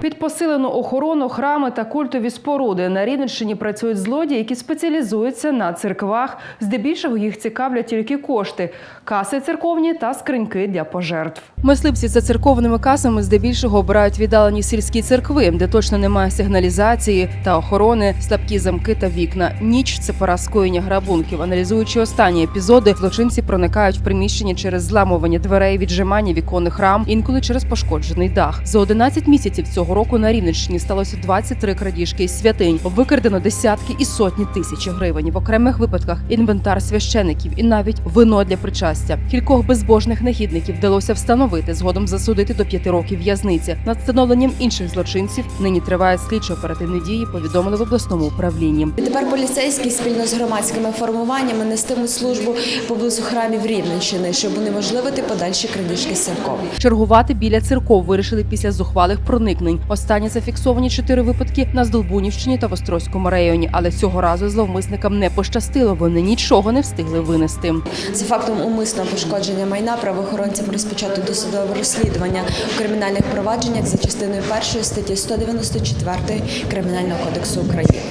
Під посилену охорону храми та культові споруди на Рівненщині працюють злодії, які спеціалізуються на церквах. Здебільшого їх цікавлять тільки кошти, каси церковні та скриньки для пожертв. Мисливці за церковними касами здебільшого обирають віддалені сільські церкви, де точно немає сигналізації та охорони, слабкі замки та вікна. Ніч це пора скоєння грабунків. Аналізуючи останні епізоди, злочинці проникають в приміщення через зламування дверей, віджимання віконних рам, інколи через пошкоджений дах. За 11 місяців цього року на Рівненщині сталося 23 крадіжки із святинь. Викрадено десятки і сотні тисяч гривень. В окремих випадках інвентар священиків і навіть вино для причастя. Кількох безбожних негідників вдалося встановити, згодом засудити до п'яти років в'язниці. Над встановленням інших злочинців нині тривають слідчо-оперативні дії. Повідомили в обласному управлінні. Тепер поліцейські спільно з громадськими формуваннями нестимуть службу поблизу храмів Рівненщини, щоб унеможливити подальші крадіжки церков. Чергувати біля церков вирішили після зухвалих проникнень. Останні зафіксовані чотири випадки на Здолбунівщині та в Острозькому районі. Але цього разу зловмисникам не пощастило. Вони нічого не встигли винести. За фактом умисного пошкодження майна правоохоронцям розпочато досудове розслідування у кримінальних провадженнях за частиною першої статті 194 Кримінального кодексу України.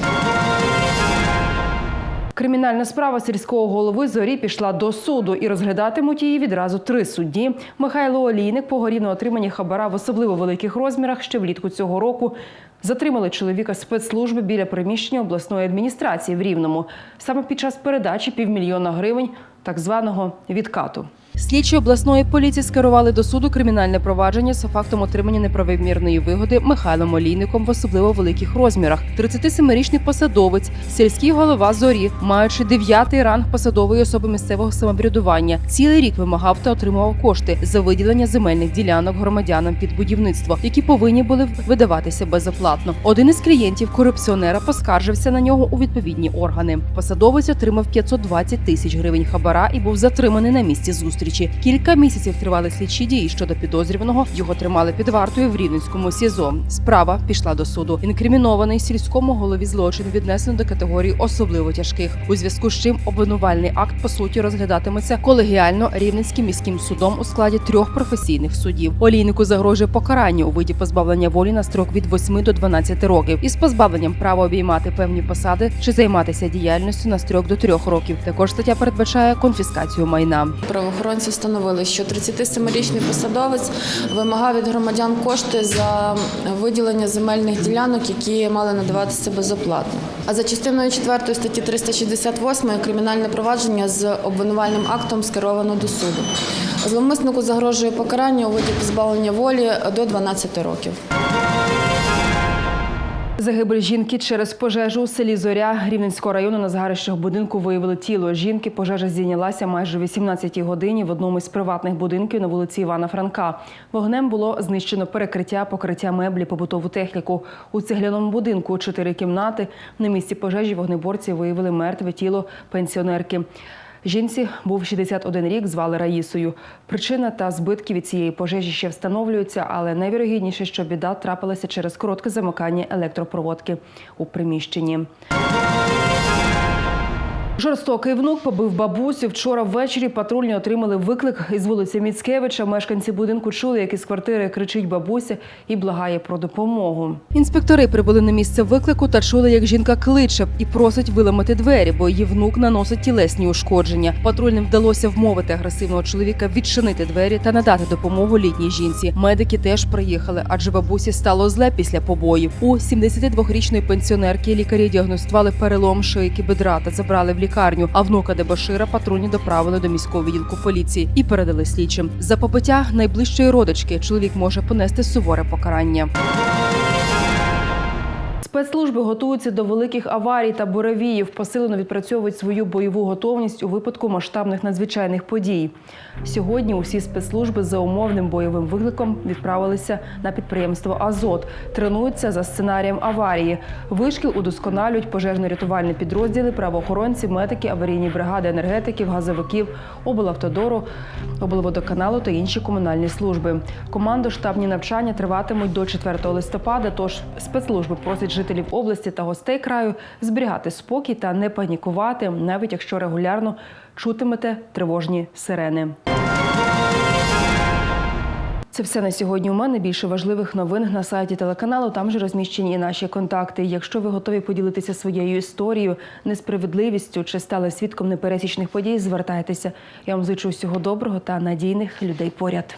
Кримінальна справа сільського голови зорі пішла до суду і розглядатимуть її відразу три судді. Михайло Олійник погорів на отриманні хабара в особливо великих розмірах ще влітку цього року. Затримали чоловіка спецслужби біля приміщення обласної адміністрації в Рівному саме під час передачі півмільйона гривень так званого відкату. Слідчі обласної поліції скерували до суду кримінальне провадження за фактом отримання неправомірної вигоди Михайлом Олійником в особливо великих розмірах. 37-річний посадовець, сільський голова зорі, маючи дев'ятий ранг посадової особи місцевого самоврядування, цілий рік вимагав та отримував кошти за виділення земельних ділянок громадянам під будівництво, які повинні були видаватися безоплатно. Один із клієнтів корупціонера поскаржився на нього у відповідні органи. Посадовець отримав 520 тисяч гривень хабара і був затриманий на місці зустрічі. Кілька місяців тривали слідчі дії щодо підозрюваного. Його тримали під вартою в Рівненському СІЗО. Справа пішла до суду. Інкримінований сільському голові злочин віднесено до категорії особливо тяжких, у зв'язку з чим обвинувальний акт по суті розглядатиметься колегіально Рівненським міським судом у складі трьох професійних судів. Олійнику загрожує покарання у виді позбавлення волі на строк від 8 до 12 років із позбавленням права обіймати певні посади чи займатися діяльністю на строк до 3 років. Також стаття передбачає конфіскацію майна. Правоохоронці встановили, що 37-річний посадовець вимагав від громадян кошти за виділення земельних ділянок, які мали надаватися безоплатно. А за частиною 4 статті 368 кримінальне провадження з обвинувальним актом скеровано до суду. Зловмиснику загрожує покарання у виді позбавлення волі до 12 років. Загибель жінки через пожежу у селі Зоря Рівненського району на згарищах будинку виявили тіло жінки. Пожежа здійнялася майже о 18-й годині в одному із приватних будинків на вулиці Івана Франка. Вогнем було знищено перекриття, покриття меблі, побутову техніку. У цегляному будинку чотири кімнати. На місці пожежі вогнеборці виявили мертве тіло пенсіонерки. Жінці був 61 рік, звали Раїсою. Причина та збитки від цієї пожежі ще встановлюються, але найвірогідніше, що біда трапилася через коротке замикання електропроводки у приміщенні. Жорстокий внук побив бабусю. Вчора ввечері патрульні отримали виклик із вулиці Міцкевича. Мешканці будинку чули, як із квартири кричить бабуся і благає про допомогу. Інспектори прибули на місце виклику та чули, як жінка кличе і просить виламати двері, бо її внук наносить тілесні ушкодження. Патрульним вдалося вмовити агресивного чоловіка відчинити двері та надати допомогу літній жінці. Медики теж приїхали, адже бабусі стало зле після побоїв. У 72-річної пенсіонерки лікарі діагностували перелом шийки бедра та забрали в лікарню. А внука Дебашира патрульні доправили до міського відділку поліції і передали слідчим. За побиття найближчої родички чоловік може понести суворе покарання. Спецслужби готуються до великих аварій та буревіїв, посилено відпрацьовують свою бойову готовність у випадку масштабних надзвичайних подій. Сьогодні усі спецслужби за умовним бойовим викликом відправилися на підприємство Азот. Тренуються за сценарієм аварії. Вишкіл удосконалюють пожежно-рятувальні підрозділи, правоохоронці, медики, аварійні бригади енергетиків, газовиків, облавтодору, облводоканалу та інші комунальні служби. Командо-штабні навчання триватимуть до 4 листопада. Тож спецслужби просять жителів області та гостей краю зберігати спокій та не панікувати, навіть якщо регулярно чутимете тривожні сирени. Це все на сьогодні. У мене більше важливих новин на сайті телеканалу. Там же розміщені і наші контакти. Якщо ви готові поділитися своєю історією, несправедливістю чи стали свідком непересічних подій, звертайтеся. Я вам зичу всього доброго та надійних людей поряд.